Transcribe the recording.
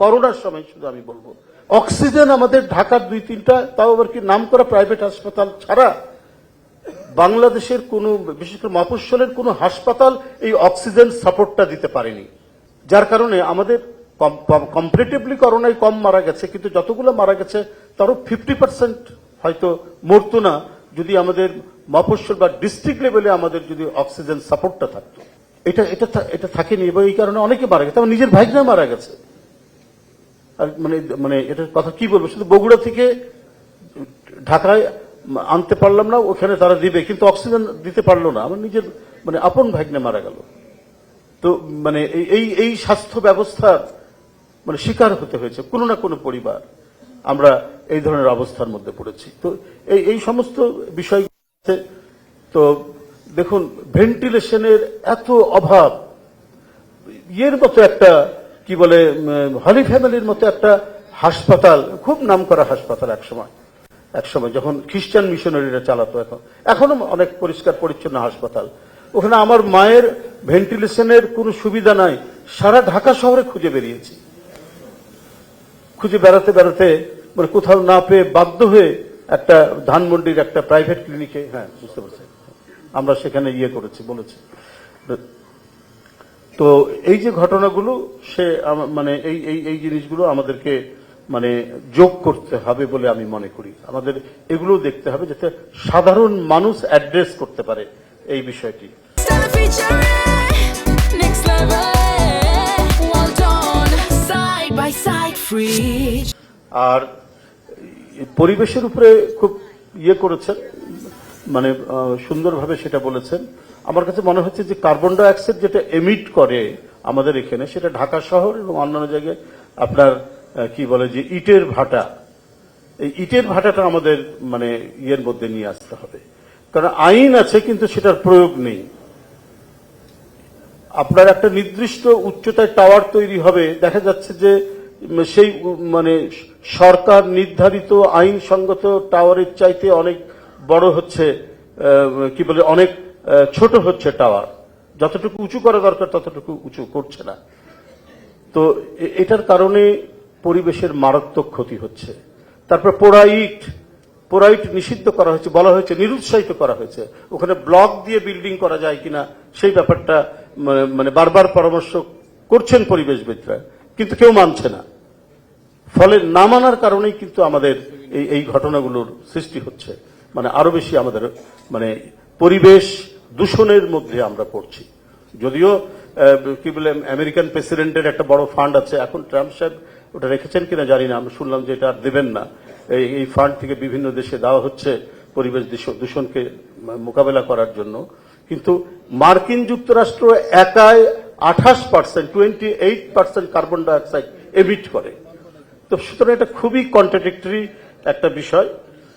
করোনার সময় শুধু আমি বলব। অক্সিজেন আমাদের ঢাকার দুই, তিনটা, তাও আবার কি নাম করা প্রাইভেট হাসপাতাল ছাড়া বাংলাদেশের কোন, বিশেষ করে মফস্বলের কোন হাসপাতাল এই অক্সিজেন সাপোর্টটা দিতে পারেনি। যার কারণে আমাদের কম্পারেটিভলি করোনায় কম মারা গেছে, কিন্তু যতগুলো মারা গেছে, তারও ফিফটি পার্সেন্ট হয়তো মরতো না, যদি আমাদের মফস্বল বা ডিস্ট্রিক্ট লেভেলে আমাদের যদি অক্সিজেন সাপোর্টটা থাকতো। এটা এটা এটা থাকেনি এবং এই কারণে অনেকে মারা গেছে আমার নিজের ভাইরা মারা গেছে। মানে মানে এটার কথা কি বলব? শুধু বগুড়া থেকে ঢাকায় আনতে পারলাম না, ওখানে তারা দিবে, কিন্তু অক্সিজেন দিতে পারল না। আমার নিজের মানে আপন ভাগ্নে মারা গেল। তো মানে এই- এই স্বাস্থ্য ব্যবস্থার মানে শিকার হতে হয়েছে, কোনো না কোনো পরিবার। আমরা এই ধরনের অবস্থার মধ্যে পড়েছি। তো, এই এই সমস্ত বিষয় তো, দেখুন ভেন্টিলেশনের এত অভাব, ইয়ের মতো একটা কি বলে হলি ফ্যামিলির মতো একটা হাসপাতাল, খুব নামকরা হাসপাতাল একসময়। একসময় যখন খ্রিস্টান মিশনারিরা চালাতো এখন। এখনও অনেক পরিষ্কার পরিচ্ছন্ন হাসপাতাল। ওখানে আমার মায়ের ভেন্টিলেশনের কোনো সুবিধা নাই। সারা ঢাকা শহরে খুঁজে বেরিয়েছি। খুঁজে বেড়াতে বেড়াতে মানে কোথাও না পেয়ে বাধ্য হয়ে একটা ধানমন্ডির একটা প্রাইভেট ক্লিনিকে হ্যাঁ বুঝতে পারছি আমরা সেখানে ইয়ে করেছি, বলেছি। তো এই যে ঘটনাগুলো সে মানে এই এই এই জিনিসগুলো আমাদেরকে মানে যোগ করতে হবে বলে আমি মনে করি। আমাদের এগুলো দেখতে হবে যাতে সাধারণ মানুষ অ্যাড্রেস করতে পারে এই বিষয়টি. আর পরিবেশের উপরে খুব ইয়ে করেছেন। মানে সুন্দরভাবে সেটা বলেছেন। আমার কাছে মনে হচ্ছে যে কার্বন ডাই অক্সাইড যেটা এমিট করে আমাদের এখানে, সেটা ঢাকা শহর এবং অন্যান্য জায়গায় আপনার কি বলে যে ইটের ভাটা, এই ইটের ভাটাটা আমাদের মানে ইয়ের মধ্যে নিয়ে আসতে হবে। কারণ আইন আছে, কিন্তু সেটার প্রয়োগ নেই। আপনার একটা নির্দিষ্ট উচ্চতায় টাওয়ার তৈরি হবে, দেখা যাচ্ছে যে সেই মানে সরকার নির্ধারিত আইনসঙ্গত টাওয়ারের চাইতে অনেক বড় হচ্ছে কি বলে, অনেক ছোট হচ্ছে টাওয়ার। যতটুকু উঁচু করা দরকার, ততটুকু উঁচু করছে না। তো এটার কারণে পরিবেশের মারাত্মক ক্ষতি হচ্ছে। তারপর পোড়া ইট পোড়া ইট নিষিদ্ধ করা হয়েছে, বলা হয়েছে, নিরুৎসাহিত করা হয়েছে। ওখানে ব্লক দিয়ে বিল্ডিং করা যায় কিনা, সেই ব্যাপারটা মানে- বারবার পরামর্শ করছেন পরিবেশবিদরা, কিন্তু কেউ মানছে না। ফলে না মানার কারণেই কিন্তু আমাদের এই ঘটনাগুলোর সৃষ্টি হচ্ছে। মানে আরও বেশি আমাদের মানে পরিবেশ দূষণের মধ্যে আমরা পড়ছি। যদিও কি বলে, আমেরিকান প্রেসিডেন্টের একটা বড় ফান্ড আছে, এখন ট্রাম্প সাহেব ওটা রেখেছেন কিনা জানি না আমি শুনলাম যে এটা আর দেবেন না। এই ফান্ড থেকে বিভিন্ন দেশে দেওয়া হচ্ছে পরিবেশ দূষ- দূষণকে মোকাবেলা করার জন্য। কিন্তু মার্কিন যুক্তরাষ্ট্র একাই আঠাশ percent, twenty eight percent carbon dioxide emit করে। তো সুতরাং এটা খুবই কন্ট্রাডিক্টরি একটা বিষয়।